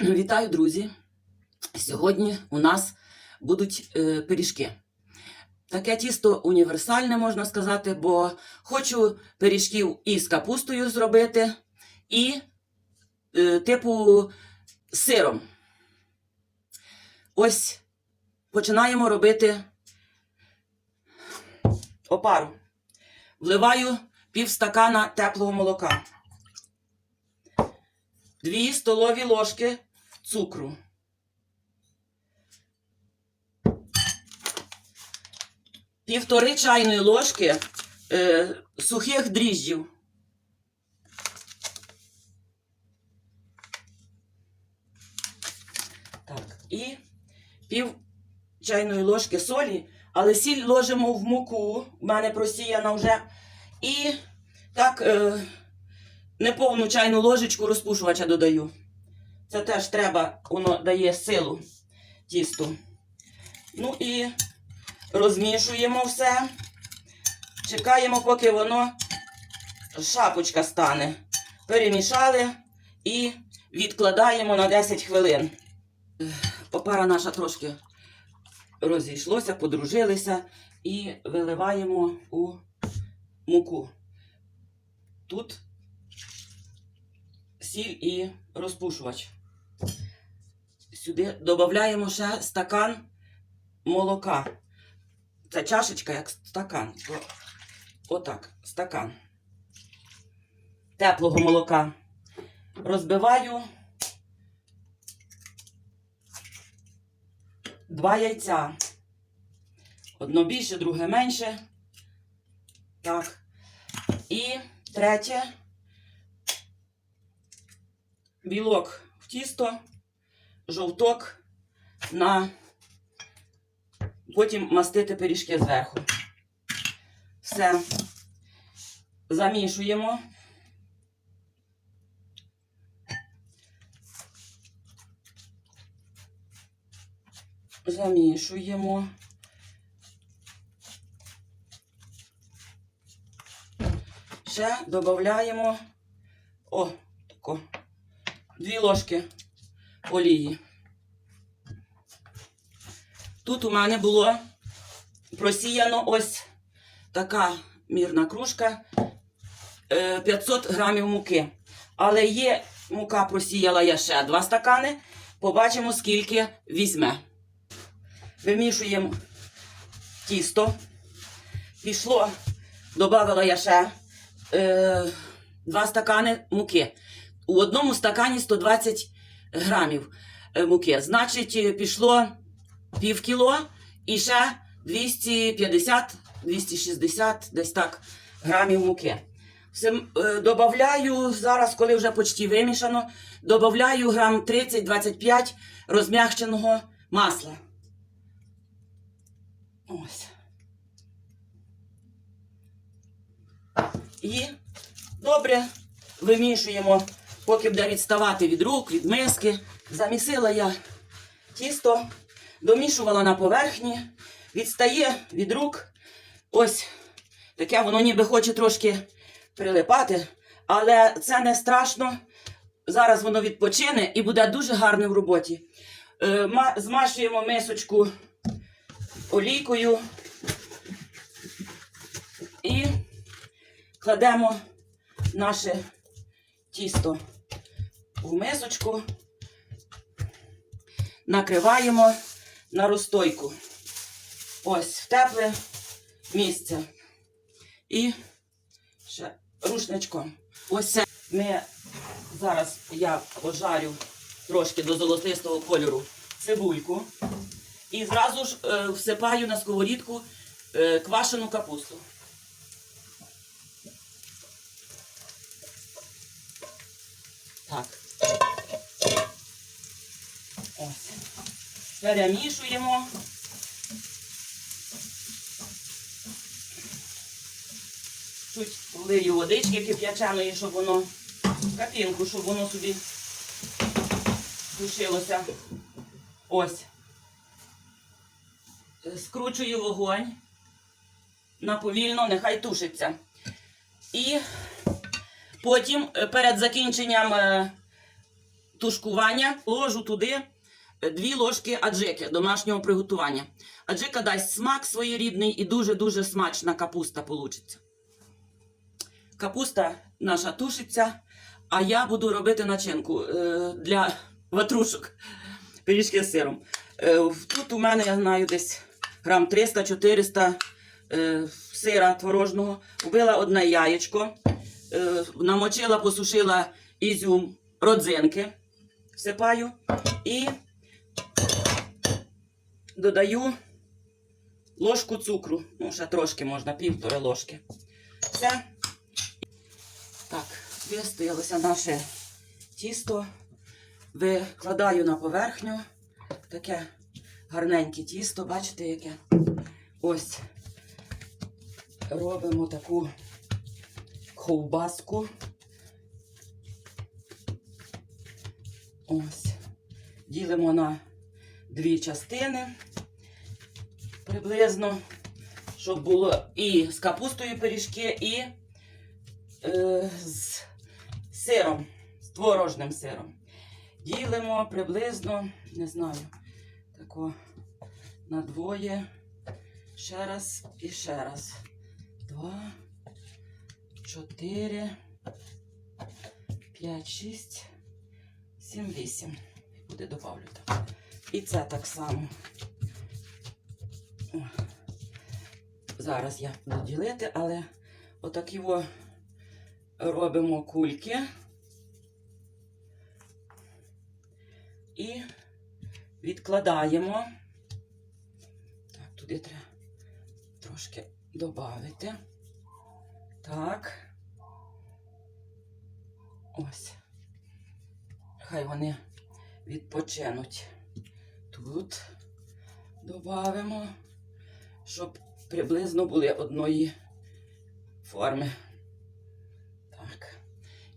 Вітаю, друзі! Сьогодні у нас будуть е, пиріжки. Таке тісто універсальне, можна сказати, бо хочу пиріжків із капустою зробити, і е, типу сиром. Ось починаємо робити опару. Вливаю пів стакана теплого молока. Дві столові ложки цукру. Півтори чайної ложки е, сухих дріжджів. Так, і пів чайної ложки солі, але сіль ложимо в муку. У мене просіяна вже. І так е, неповну чайну ложечку розпушувача додаю. Це теж треба, воно дає силу тісту. Ну і розмішуємо все. Чекаємо, поки воно шапочка стане. Перемішали і відкладаємо на 10 хвилин. Опара наша трошки розійшлося, подружилися і виливаємо у муку. Тут сіль і розпушувач. Сюди додаємо ще стакан молока. Це чашечка як стакан. Отак, стакан. Теплого молока. Розбиваю два яйця. Одно більше, друге менше. Так. І третє. Білок в тісто, жовток на потім мастити пиріжки зверху. Все. Замішуємо. Замішуємо. Ще додаємо о, тако, дві ложки олії. Тут у мене було просіяно ось така мірна кружка е, 500 грамів муки. Але є мука просіяла я ще 2 стакани. Побачимо, скільки візьме. Вимішуємо тісто. Пішло, додала я ще е, 2 стакани муки. У одному стакані 120 грамів е, муки. Значить, е, пішло пів кіло і ще 250-260 десь так грамів муки. Все, е, добавляю зараз, коли вже почти вимішано, добавляю грам 30-25 розм'якченого масла. Ось. І добре вимішуємо, поки буде відставати від рук, від миски. Замісила я тісто, домішувала на поверхні, відстає від рук. Ось таке воно ніби хоче трошки прилипати, але це не страшно. Зараз воно відпочине і буде дуже гарне в роботі. Е, Змашуємо мисочку олійкою і кладемо наше тісто в мисочку, накриваємо на розстойку. Ось в тепле місце. І ще рушничком. Ось ми зараз я пожарю трошки до золотистого кольору цибульку. І зразу ж е, всипаю на сковорідку е, квашену капусту. Так. Перемішуємо. Чуть влию водички кип'яченої, щоб воно капінку, щоб воно собі тушилося. Ось. Скручую вогонь на повільно, нехай тушиться. І потім е, перед закінченням е, тушкування ложу туди дві ложки аджики домашнього приготування. Аджика дасть смак своєрідний і дуже-дуже смачна капуста получиться. Капуста наша тушиться, а я буду робити начинку е, для ватрушок. Пиріжки з сиром. Е, тут у мене, я знаю, десь грам 300-400 е, сира творожного. Вбила одне яєчко, намочила, посушила ізюм, родзинки, всипаю і додаю ложку цукру. Ну, ще трошки можна, півтори ложки. Все. Так, вистоялося наше тісто. Викладаю на поверхню. Таке гарненьке тісто, бачите, яке? Ось. Робимо таку ковбаску. Ось. Ділимо на дві частини приблизно, щоб було і з капустою пиріжки, і е, з сиром, з творожним сиром. Ділимо приблизно, не знаю, тако на двоє. Ще раз і ще раз. Два, чотири, п'ять, шість, сім, вісім. Буде добавлю так. І це так само. Зараз я буду ділити, але отакі во робимо кульки. І відкладаємо. Так, туди треба трошки додати. Так. Ось. Хай вони відпочинуть. Тут додамо, щоб приблизно були одної форми. Так.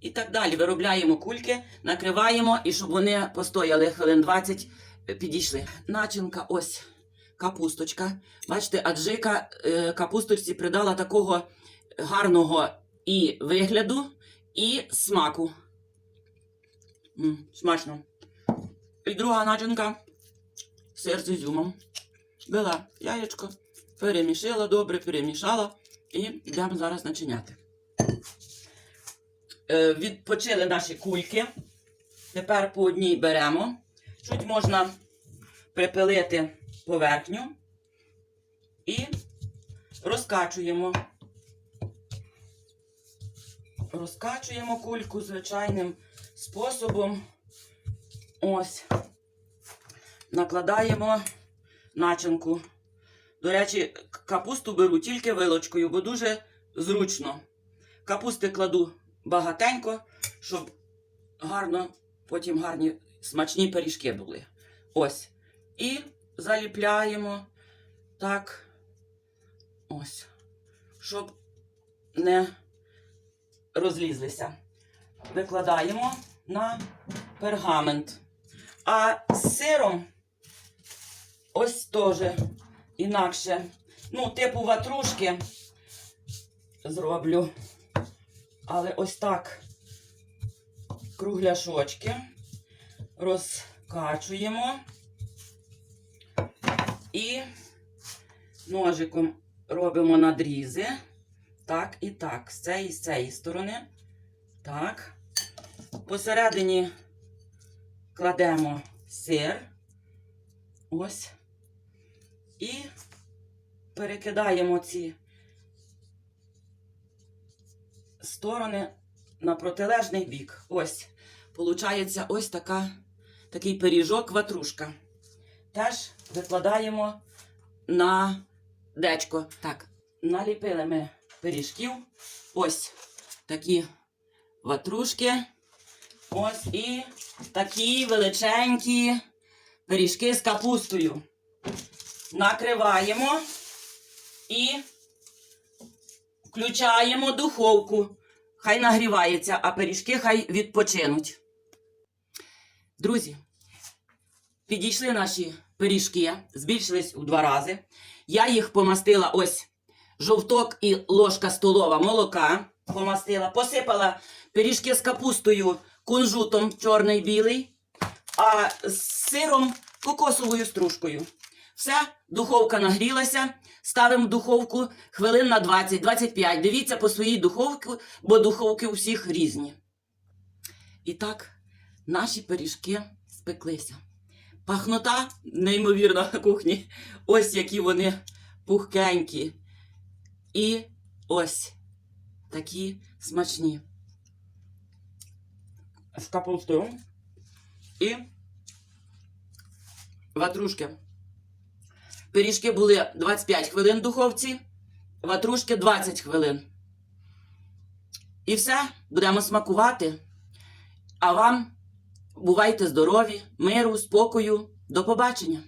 І так далі. Виробляємо кульки, накриваємо і щоб вони постояли хвилин 20, е, підійшли. Начинка ось капусточка. Бачите, аджика е, капусточці придала такого гарного і вигляду, і смаку. М, смачно. І друга начинка сир з ізюмом. Била яєчко, перемішала, добре перемішала і йдемо зараз начиняти. Е, відпочили наші кульки. Тепер по одній беремо. Чуть можна припилити поверхню і розкачуємо. Розкачуємо кульку звичайним способом. Ось. Накладаємо начинку. До речі, капусту беру тільки вилочкою, бо дуже зручно. Капусти кладу багатенько, щоб гарно, потім гарні смачні пиріжки були. Ось. І заліпляємо так. Ось. Щоб не розлізлися. Викладаємо на пергамент. А з сиром ось теж інакше. Ну, типу ватрушки зроблю. Але ось так кругляшочки розкачуємо і ножиком робимо надрізи. Так і так. З цієї, з цієї сторони. Так. Посередині кладемо сир. Ось. І перекидаємо ці сторони на протилежний бік. Ось. Получається ось така, такий пиріжок ватрушка. Теж викладаємо на дечко. Так, наліпили ми пиріжків. Ось такі ватрушки. Ось і такі величенькі пиріжки з капустою. Накриваємо і включаємо духовку. Хай нагрівається, а пиріжки хай відпочинуть. Друзі, підійшли наші пиріжки, збільшились у два рази. Я їх помастила ось жовток і ложка столова молока. Помастила, посипала пиріжки з капустою, кунжутом чорний білий. а з сиром кокосовою стружкою. Все, духовка нагрілася. Ставимо духовку хвилин на 20-25. Дивіться по своїй духовці, бо духовки у всіх різні. І так, наші пиріжки спеклися. Пахнота неймовірна на кухні. Ось які вони пухкенькі. І ось такі смачні. З капустою. І ватрушки. Пиріжки були 25 хвилин в духовці, ватрушки 20 хвилин. І все, будемо смакувати. А вам бувайте здорові, миру, спокою. До побачення!